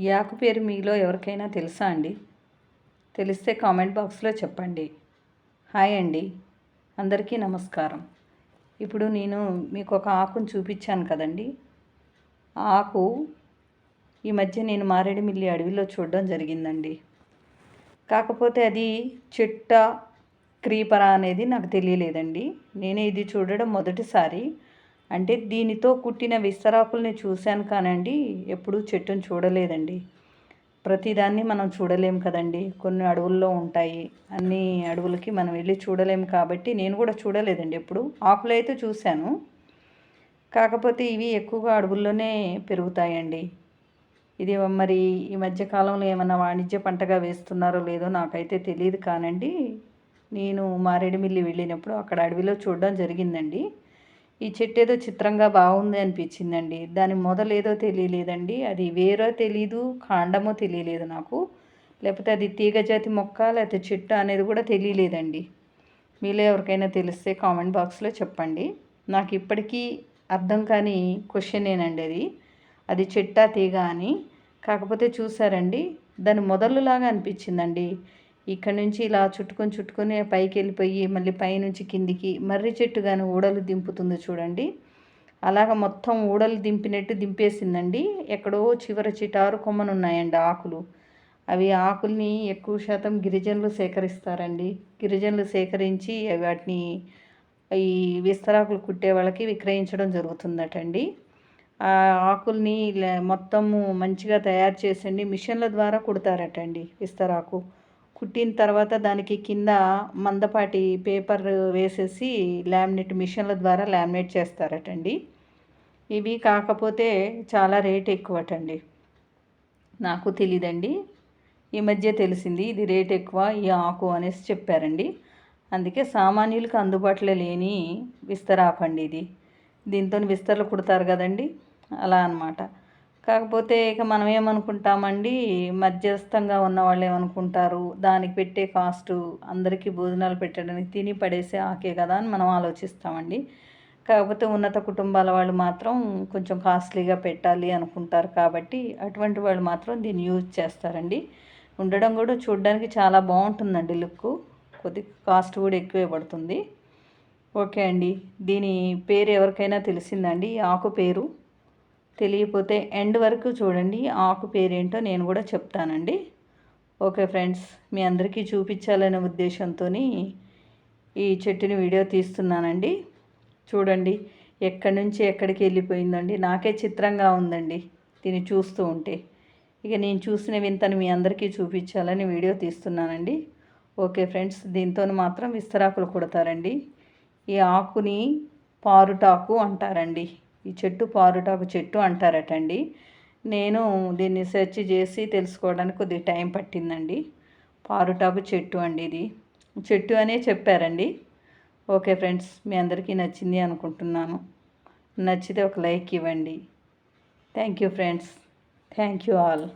ఈ ఆకు పేరు మీలో ఎవరికైనా తెలుసా అండి? తెలిస్తే కామెంట్ బాక్స్లో చెప్పండి. హాయ్ అండి. అందరికీ నమస్కారం. ఇప్పుడు నేను మీకు ఒక ఆకును చూపించాను కదండి. ఆకు ఈ మధ్య నేను మారేడుమిల్లి అడవిలో చూడడం జరిగిందండి. కాకపోతే అది చెట్ట క్రీపరా అనేది నాకు తెలియలేదండి. నేను ఇది చూడడం మొదటిసారి. అంటే దీనితో కుట్టిన విస్తరాకుల్ని చూశాను కానండి ఎప్పుడూ చెట్టును చూడలేదండి. ప్రతిదాన్ని మనం చూడలేం కదండి. కొన్ని అడవుల్లో ఉంటాయి. అన్ని అడవులకి మనం వెళ్ళి చూడలేం కాబట్టి నేను కూడా చూడలేదండి ఎప్పుడు. ఆకులు అయితే చూశాను. కాకపోతే ఇవి ఎక్కువగా అడవుల్లోనే పెరుగుతాయండి. ఇది మరి ఈ మధ్య కాలంలో ఏమైనా వాణిజ్య పంటగా వేస్తున్నారో లేదో నాకైతే తెలియదు కానండి. నేను మారేడుమిల్లి వెళ్ళినప్పుడు అక్కడ అడవిలో చూడడం జరిగిందండి. ఈ చెట్టు ఏదో చిత్రంగా బాగుంది అనిపించిందండి. దాని మొదలు ఏదో తెలియలేదండి. అది వేరో తెలీదు కాండమో తెలియలేదు నాకు. లేకపోతే అది తీగజాతి మొక్క లేకపోతే చెట్టు అనేది కూడా తెలియలేదండి. మీలో ఎవరికైనా తెలిస్తే కామెంట్ బాక్స్లో చెప్పండి. నాకు ఇప్పటికీ అర్థం కాని క్వశ్చనేనండి అది. అది చెట్టా తీగ అని. కాకపోతే చూసారండి దాని మొదలులాగా అనిపించిందండి. ఇక్కడ నుంచి ఇలా చుట్టుకొని చుట్టుకొని పైకి వెళ్ళిపోయి మళ్ళీ పైనుంచి కిందికి మర్రి చెట్టు కానీ ఊడలు దింపుతుంది చూడండి. అలాగ మొత్తం ఊడలు దింపినట్టు దింపేసిందండి. ఎక్కడో చివర చిటారు కొమ్మను ఉన్నాయండి ఆకులు. అవి ఆకుల్ని ఎక్కువ శాతం గిరిజనులు సేకరిస్తారండి. గిరిజనులు సేకరించి వాటిని ఈ విస్తరాకులు కుట్టే వాళ్ళకి విక్రయించడం జరుగుతుందటండి. ఆ ఆకుల్ని మొత్తము మంచిగా తయారు చేసండి మిషన్ల ద్వారా కుడతారటండి విస్తరాకు. కుట్టిన తర్వాత దానికి కింద మందపాటి పేపర్ వేసేసి లామినేట్ మిషన్ల ద్వారా లామినేట్ చేస్తారటండి. ఇవి కాకపోతే చాలా రేట్ ఎక్కువటండి. నాకు తెలియదండి ఈ మధ్య తెలిసింది ఇది రేట్ ఎక్కువ ఈ ఆకు అనేసి చెప్పారండి. అందుకే సామాన్యులకు అందుబాటులో లేని విస్తరాకండి ఇది. దీంతో విస్తరలు కుడతారు కదండి. అలా అనమాట కాకపోతే ఇక మనం ఏమనుకుంటామండి? మధ్యస్థంగా ఉన్న వాళ్ళు ఏమనుకుంటారు? దానికి పెట్టే కాస్టు అందరికీ భోజనాలు పెట్టడానికి తిని పడేసే ఆకే కదా అని మనం ఆలోచిస్తామండి. కాకపోతే ఉన్నత కుటుంబాల వాళ్ళు మాత్రం కొంచెం కాస్ట్లీగా పెట్టాలి అనుకుంటారు కాబట్టి అటువంటి వాళ్ళు మాత్రం దీన్ని యూజ్ చేస్తారండి. ఉండడం కూడా చూడడానికి చాలా బాగుంటుందండి లుక్ కొద్ది కాస్ట్ కూడా ఎక్కువే పడుతుంది. ఓకే అండి. దీని పేరు ఎవరికైనా తెలిసిందండి ఆకు పేరు? తెలియకపోతే ఎండ్ వరకు చూడండి. ఆకు పేరేంటో నేను కూడా చెప్తానండి. ఓకే ఫ్రెండ్స్ మీ అందరికీ చూపించాలనే ఉద్దేశంతో ఈ చెట్టుని వీడియో తీస్తున్నానండి. చూడండి ఎక్కడి నుంచి ఎక్కడికి వెళ్ళిపోయిందండి. నాకే చిత్రంగా ఉందండి దీన్ని చూస్తూ ఉంటే. ఇక నేను చూసిన వింతను మీ అందరికీ చూపించాలని వీడియో తీస్తున్నానండి. ఓకే ఫ్రెండ్స్ దీంతో మాత్రం విస్తరాకులు కుడతారండి. ఈ ఆకుని పారుటాకు అంటారండి. ఈ చెట్టు పారుటాకు చెట్టు అంటారటండి. నేను దీన్ని సెర్చ్ చేసి తెలుసుకోవడానికి కొద్దిగా టైం పట్టిందండి. పారుటాకు చెట్టు అండి ఇది. చెట్టు అనే చెప్పారండి. ఓకే ఫ్రెండ్స్ మీ అందరికీ నచ్చింది అనుకుంటున్నాను. నచ్చితే ఒక లైక్ ఇవ్వండి. Thank you friends. Thank you all.